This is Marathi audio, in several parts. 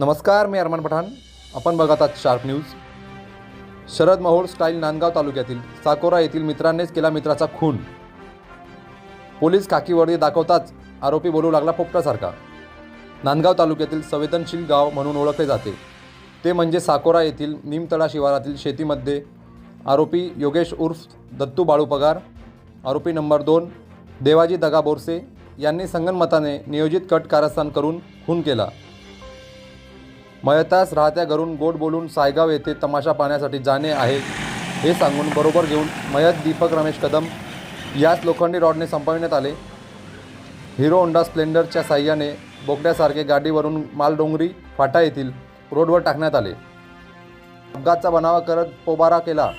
नमस्कार मी अरमान पठाण. आपण बघत आहात sharp news. Sharad Mahol style Nandgaon तालुक्यातील साकोरा येथील मित्रांनीच केला मित्राचा खून. पोलीस खाकी वर्दी दाखवताच आरोपी बोलू लागला पोपटासारखा. नांदगाव तालुक्यातील संवेदनशील गाव म्हणून ओळखले जाते. ते म्हणजे साकोरा येथील निमतळा शिवारातील शेतीमध्ये आरोपी योगेश उर्फ दत्तू बाळू पगार आरोपी नंबर दोन देवाजी दगा बोरसे यांनी संगनमताने नियोजित कट कारस्थान करून खून केला. मयतास राहत्या घरून गोड बोलून सायगाव येथे तमाशा पाहण्यासाठी जाणे आहे. हे सांगून बरोबर घेऊन मयत दीपक रमेश कदम याच लोखंडी रॉडने संपविण्यात आले. हिरो होंडा स्प्लेंडरच्या साह्याने बोकड्यासारखे गाडीवरून मालडोंगरी फाटा येथील रोडवर टाकण्यात आले. अपघातचा बनावा करत पोबारा केला.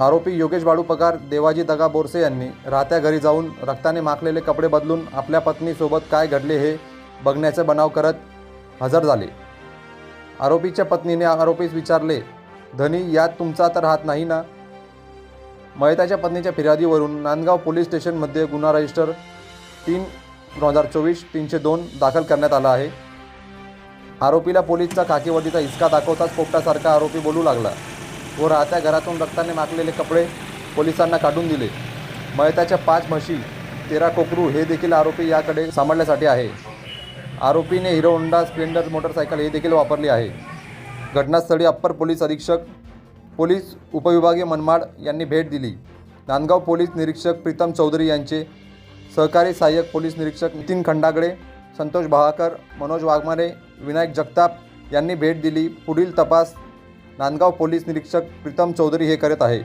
आरोपी योगेश बाळू पगार देवाजी दगा बोरसे यांनी राहत्या घरी जाऊन रक्ताने माखलेले कपडे बदलून आपल्या पत्नीसोबत काय घडले हे बघण्याचे बनाव करत हजर झाले. आरोपीच्या पत्नीने आरोपीस विचारले धनी यात तुमचा तर हात नाही ना? मयताच्या पत्नीच्या फिर्यादीवरून नांदगाव पोलीस स्टेशनमध्ये गुन्हा रजिस्टर तीन दोन हजार चोवीस तीनशे दोन दाखल करण्यात आला आहे. आरोपीला पोलीसचा खाकीवर्दीचा हिसका दाखवताच पोपटासारखा आरोपी बोलू लागला. व राहत्या घरातून रक्ताने माखलेले कपडे पोलिसांना काढून दिले. मयताच्या पाच म्हशी तेरा कोकरू हे देखील आरोपी याकडे सांभाळण्यासाठी आहे. आरोपीने हिरो होंडा स्प्लेंडर मोटरसायकल हे देखील वापरली आहे. घटनास्थळी अप्पर पोलीस अधीक्षक पोलीस उपविभागीय मनमाड यांनी भेट दिली. नांदगाव पोलीस निरीक्षक प्रीतम चौधरी यांचे सहकारी सहाय्यक पोलीस निरीक्षक नितीन खंडागडे संतोष बहाकर मनोज वाघमारे विनायक जगताप यांनी भेट दिली. पुढील तपास नांदगाव पोलीस निरीक्षक प्रीतम चौधरी हे करत आहे.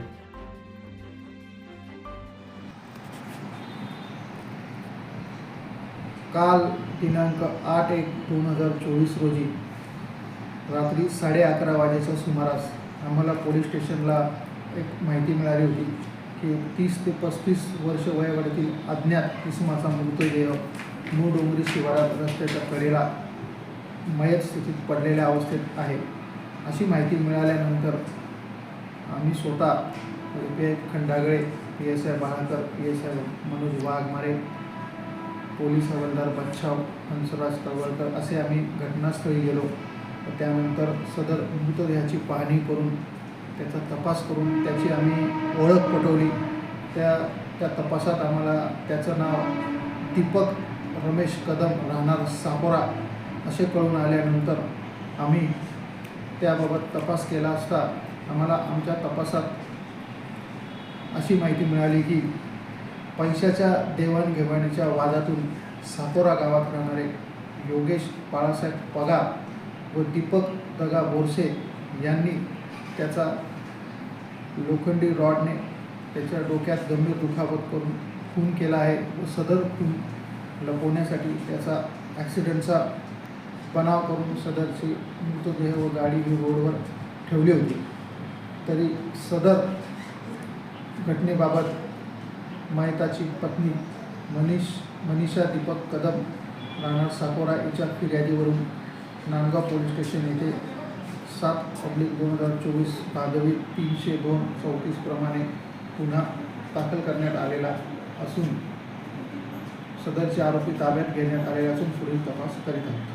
काल दिनांक आठ एक दोन हजार चोवीस रोजी रात्री साडे अकरा वाजेच्या सुमारास आम्हाला पोलीस स्टेशनला एक माहिती मिळाली होती की तीस ते पस्तीस वर्ष वयोगटातील अज्ञात इसमाचा मृतदेह मूळ डोंगरी शिवारात रस्त्याच्या कडेला मयत स्थितीत पडलेल्या अवस्थेत आहे. अशी माहिती मिळाल्यानंतर आम्ही स्वतः P I Khandagale P S I Bahakar P S I Manoj Waghmare police हवालदार बच्छाव हंसराज तळवळकर असे आम्ही घटनास्थळी गेलो. त्यानंतर सदर मृतदेहाची पाहणी करून त्याचा तपास करून त्याची आम्ही ओळख पटवली. त्या त्या तपासात आम्हाला त्याचं नाव दीपक रमेश कदम राहणार सापोरा असे कळून आल्यानंतर आम्ही त्याबाबत तपास केला असता आम्हाला आमच्या तपासात अशी माहिती मिळाली की पैशाच्या देवाणघेवाणीच्या वादातून सातोरा गावात राहणारे योगेश बाळासाहेब पगार व दीपक दगा बोरसे यांनी त्याचा लोखंडी रॉडने त्याच्या डोक्यात गंभीर दुखापत करून खून केला आहे व सदर खून लपवण्यासाठी त्याचा ॲक्सिडेंटचा बनाव करून सदरची मृतदेह व गाडी ही रोडवर ठेवली होती. तरी सदर घटनेबाबत मयताची पत्नी मनीष मनीषा दीपक कदम राहणार साकोरा हिच्या फिर्यादीवरून नांदगाव पोलीस स्टेशन येथे सात ऑब्लिक दोन हजार चोवीस भागवी तीनशे दोन चौतीसप्रमाणे गुन्हा दाखल करण्यात आलेला असून सदरचे आरोपी ताब्यात घेण्यात आले असून पुढील तपास करीत आहेत.